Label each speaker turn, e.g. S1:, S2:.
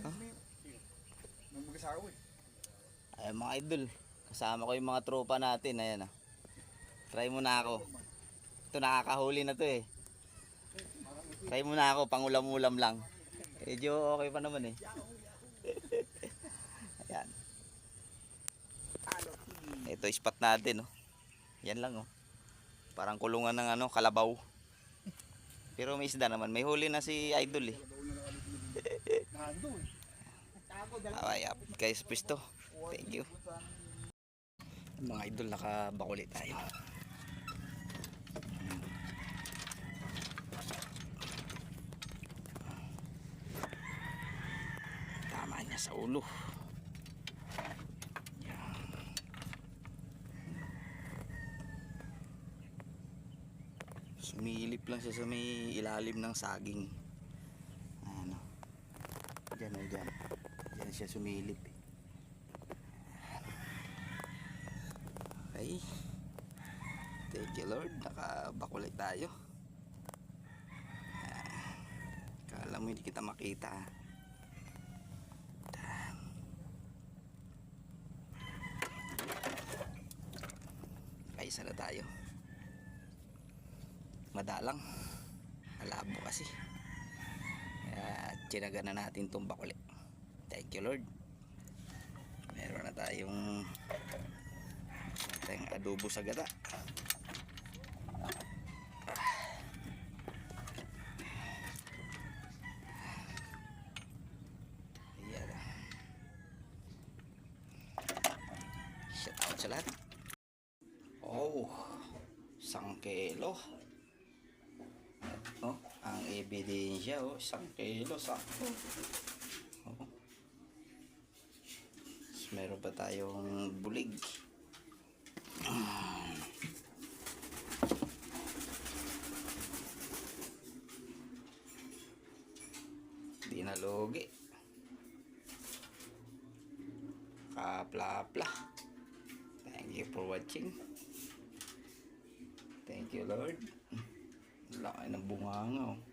S1: Nang mag-asawa.
S2: Ay mga idol, kasama ko yung mga tropa natin, ayan ah. Try mo na ako. Ito nakakahuli na to eh. Try mo na ako, pangulam-ulam lang. Medyo okay pa naman eh. ayan. Ito spot natin oh. Yan lang oh. Parang kulungan ng ano, kalabaw. Pero may isda naman. May huli na si idol eh. Away up guys, pisto. Thank you. Mga idol, nakabakuli tayo. Tama niya sa ulo. Sumilip lang siya sa may ilalim ng saging. Diyan diyan. Diyan siya sumilip eh. Okay. Thank you Lord. Nakabakulay tayo. Kala mo hindi kita makita. Ay, isa na tayo. Madalang. Malabo kasi. Kaya tinaga na natin itong bakuli. Thank you Lord. Meron na tayong tayong adobo sa gata. Ayan. Shout out sa. Oh, isang kilo. Oh, ang ebidensya oh, isang kilo sakto. Oh. Tapos meron pa tayong bulig. Di na logi. Kapla-pla. Thank you for watching. Thank you Lord. Laki ng bunganga oh.